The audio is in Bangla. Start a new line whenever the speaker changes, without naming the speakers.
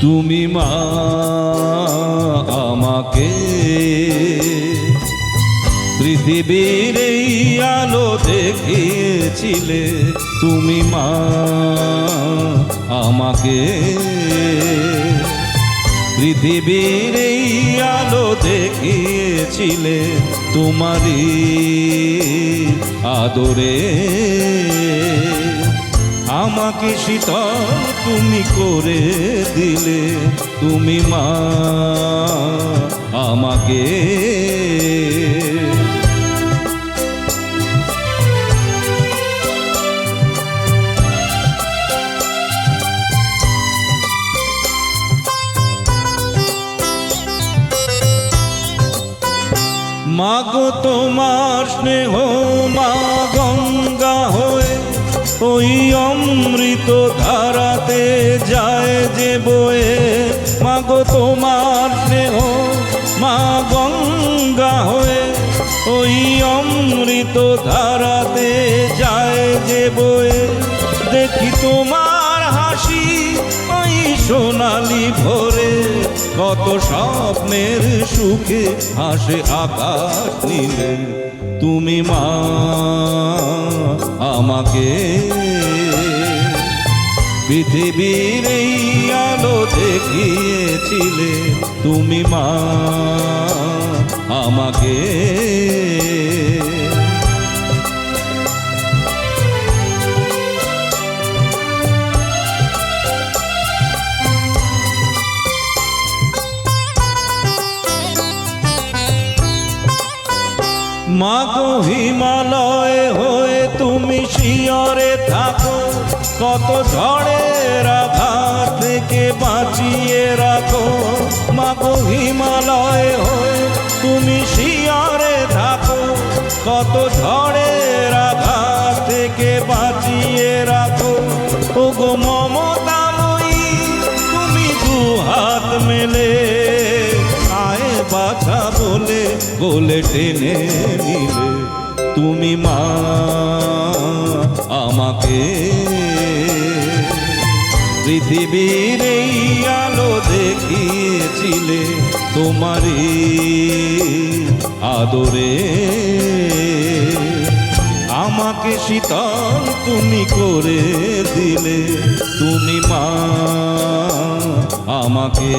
তুমি মা আমাকে পৃথিবীর এই আলো দেখিয়েছিলে তুমি মা, আমাকে। পৃথিবীর এই আলো দেখিয়েছিলে তোমারই আদরে। আমাকে শীতল তুমি করে দিলে, তুমি মা, আমাকে। মাগো তোমার স্নেহ, মা গঙ্গা হয়ে ওই অমৃত ধারাতে যায় যে বয়ে। মাগো তোমার স্নেহ, মা গঙ্গা হয়ে ওই অমৃত ধারাতে যায় যে বয়ে। দেখি তোমার হাসি, ওই সোনালি ভোরে কত স্বপ্নের সুখে হাসে আকাশ নীলে। তুমি মা, আমাকে। পৃথিবীর এই আলো দেখিয়েছিলে। তুমি মা, আমাকে। মাগো হিমালয় হয়ে তুমি শিয়রে থাকো, কত ঝড়ের আঘাত থেকে বাঁচিয়ে রাখো। মাগো হিমালয় হয়ে তুমি শিয়রে থাকো, কত ঝড়ের আঘাত থেকে বাঁচিয়ে রাখো। ও গো মমতাময়ী, তুমি দু হাত মেলে, আয় বাছা বলে টেনে নিলে তুমি মা আমাকে। পৃথিবীর এই আলো দেখিয়েছিলে তোমারই আদরে। আমাকে শীতল তুমি করে দিলে তুমি মা আমাকে।